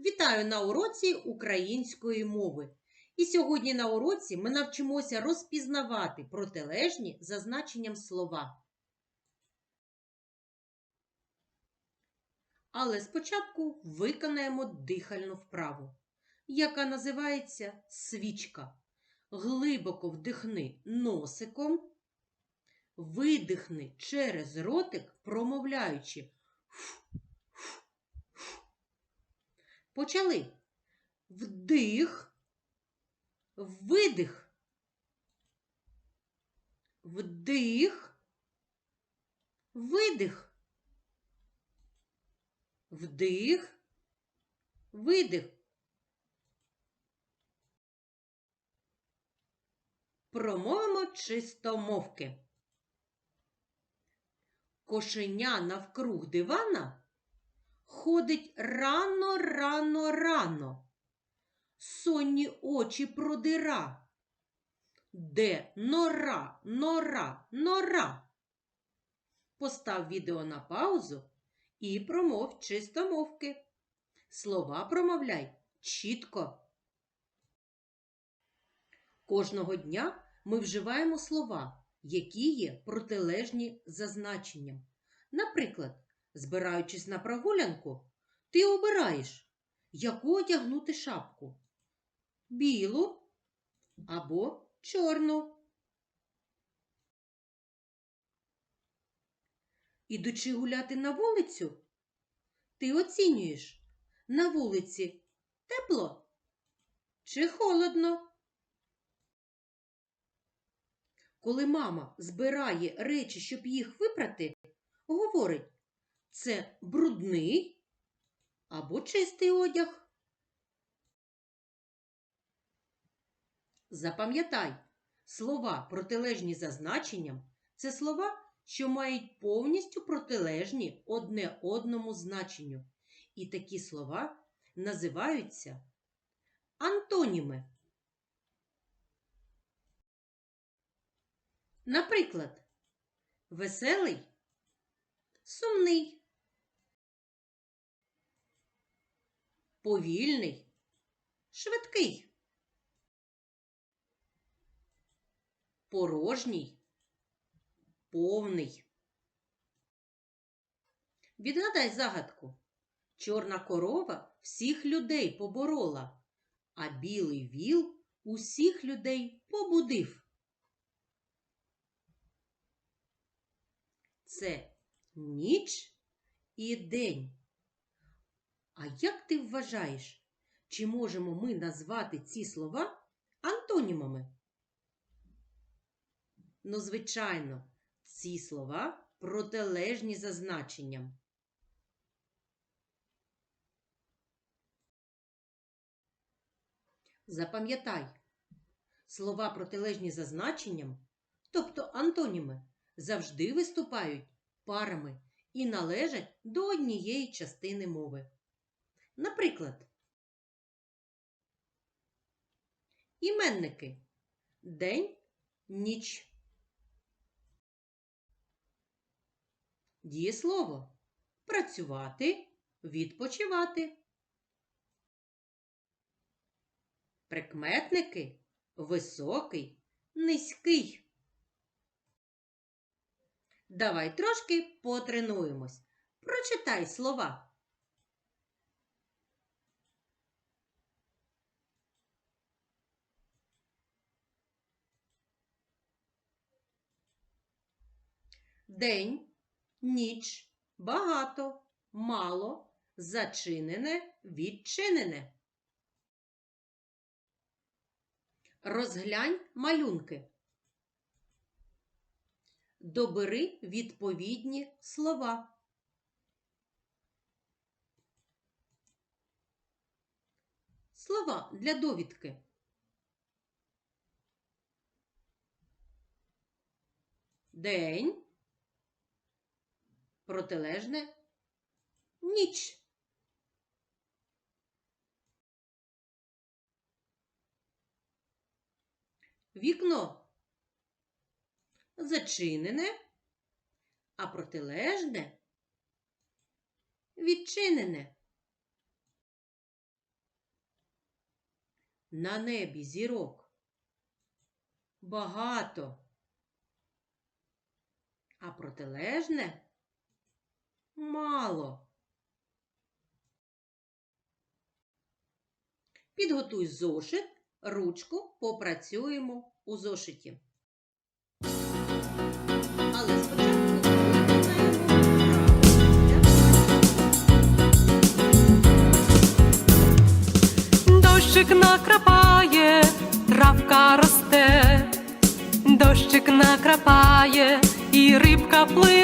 Вітаю на уроці української мови. І сьогодні на уроці ми навчимося розпізнавати протилежні за значенням слова. Але спочатку виконаємо дихальну вправу, яка називається свічка. Глибоко вдихни носиком, видихни через ротик, промовляючи Почали. Вдих, видих. Вдих, видих. Вдих, видих. Промовимо чистомовки. Кошеня навкруг дивана ходить рано, рано, рано. Сонні очі продира. Де нора, нора, нора. Постав відео на паузу і промов чистомовки. Слова промовляй чітко. Кожного дня ми вживаємо слова, які є протилежні за значенням. Наприклад, Збираючись на прогулянку, ти обираєш, яку одягнути шапку білу або чорну. Ідучи гуляти на вулицю, ти оцінюєш на вулиці тепло чи холодно. Коли мама збирає речі, щоб їх випрати, говорить це брудний або чистий одяг. Запам'ятай, слова протилежні за значенням це слова, що мають повністю протилежні одне одному значенню. І такі слова називаються антоніми. Наприклад, веселий, сумний. Повільний, швидкий, порожній, повний. Відгадай загадку. Чорна корова всіх людей поборола, а білий віл усіх людей побудив. Це ніч і день. А як ти вважаєш, чи можемо ми назвати ці слова антонімами? Ну, звичайно, ці слова протилежні за значенням. Запам'ятай, слова протилежні за значенням, тобто антоніми, завжди виступають парами і належать до однієї частини мови. Наприклад, іменники день, ніч. Дієслово працювати, відпочивати. Прикметники високий, низький. Давай трошки потренуємось. Прочитай слова. День, ніч, багато, мало, зачинене, відчинене. Розглянь малюнки. Добери відповідні слова. Слова для довідки. День, протилежне ніч. Вікно зачинене, а протилежне відчинене. на небі зірок? Багато. А протилежне мало. Підготуй зошит, ручку, попрацюємо у зошиті. Але спочатку Дощик накрапає, травка росте, дощик накрапає, і рибка пливе,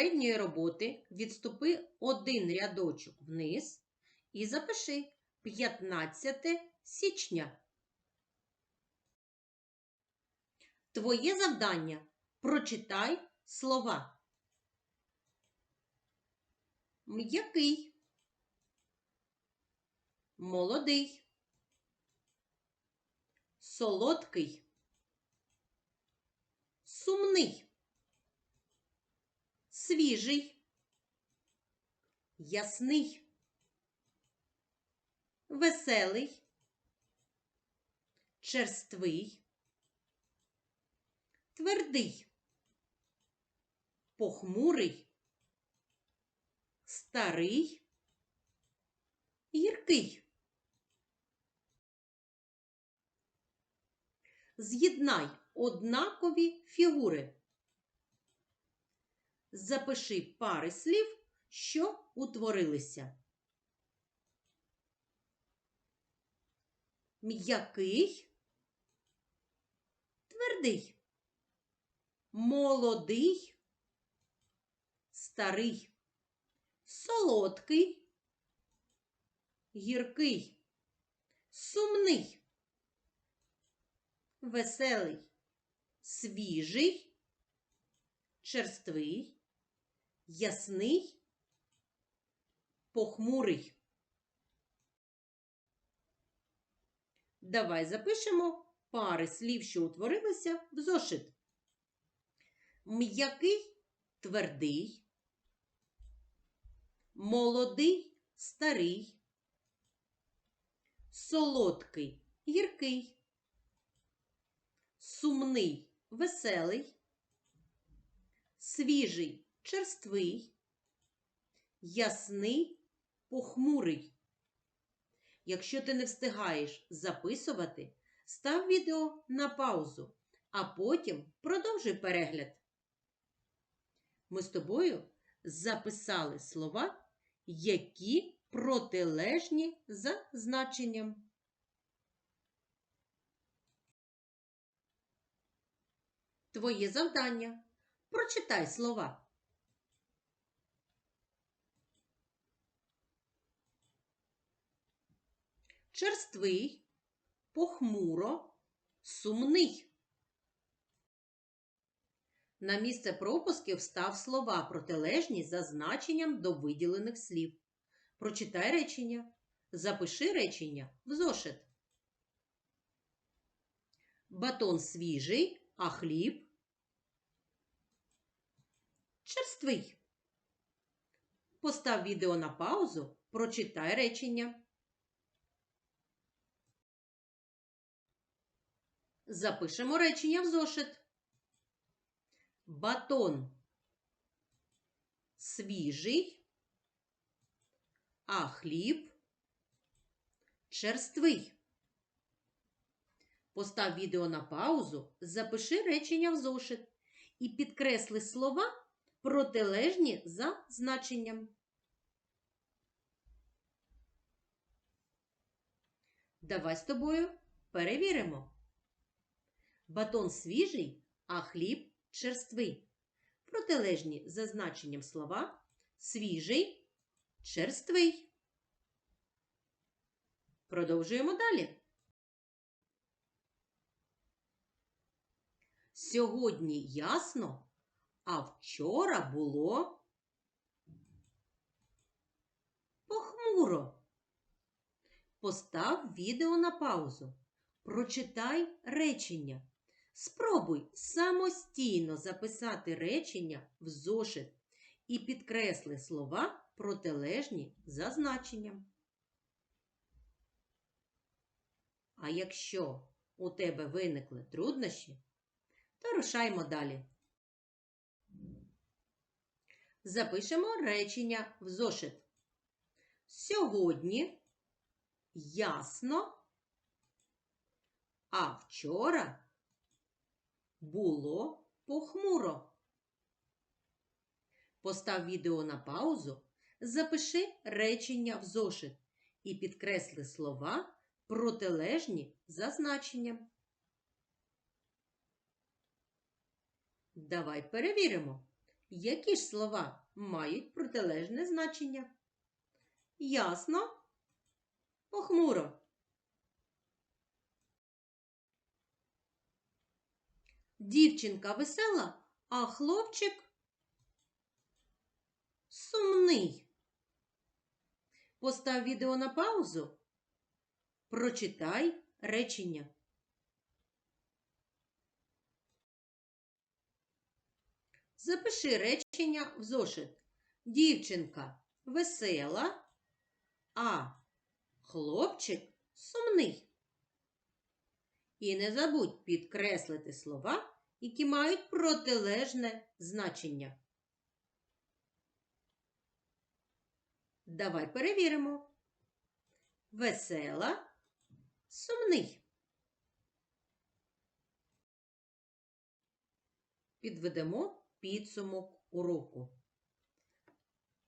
попередньої роботи відступи один рядочок вниз і запиши 15 січня. Твоє завдання прочитай слова. М'який, молодий, солодкий, сумний свіжий, ясний, веселий, черствий, твердий, похмурий, старий, гіркий. З'єднай однакові фігури. Запиши пари слів, що утворилися. М'який, твердий, молодий, старий, солодкий, гіркий, сумний, веселий, свіжий, черствий, ясний, похмурий. Давай запишемо пари слів, що утворилися в зошит. М'який твердий, молодий старий, солодкий гіркий, сумний веселий, свіжий черствий, ясний похмурий. Якщо ти не встигаєш записувати, став відео на паузу, а потім продовжуй перегляд. Ми з тобою записали слова, які протилежні за значенням. Твоє завдання. Прочитай слова. Черствий, похмуро, сумний. На місце пропусків став слова протилежні за значенням до виділених слів. Прочитай речення. Запиши речення в зошит. Батон свіжий, а хліб черствий. Постав відео на паузу, прочитай речення. Запишемо речення в зошит. Батон свіжий, а хліб черствий. Постав відео на паузу, запиши речення в зошит і підкресли слова протилежні за значенням. Давай з тобою перевіримо. Батон свіжий, а хліб черствий. Протилежні за значенням слова свіжий, черствий. Продовжуємо далі. Сьогодні ясно, а вчора було похмуро. Постав відео на паузу. Прочитай речення. Спробуй самостійно записати речення в зошит і підкресли слова протилежні за значенням. А якщо у тебе виникли труднощі, то рушаймо далі. Запишемо речення в зошит. Сьогодні ясно, а вчора було похмуро. Постав відео на паузу, запиши речення в зошит і підкресли слова протилежні за значенням. Давай перевіримо, які ж слова мають протилежне значення. Ясно? Похмуро. Дівчинка весела, а хлопчик сумний. Постав відео на паузу. Прочитай речення. Запиши речення в зошит. Дівчинка весела, а хлопчик сумний. І не забудь підкреслити слова, які мають протилежне значення. Давай перевіримо. Весела, сумний. Підведемо підсумок уроку.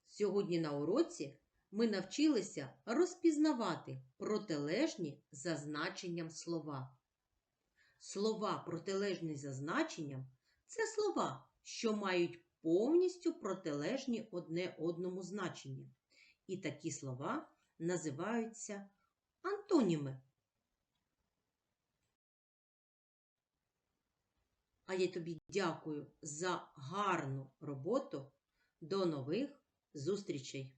Сьогодні на уроці ми навчилися розпізнавати протилежні за значенням слова. Слова протилежні за значенням це слова, що мають повністю протилежні одне одному значення. І такі слова називаються антоніми. А я тобі дякую за гарну роботу. До нових зустрічей!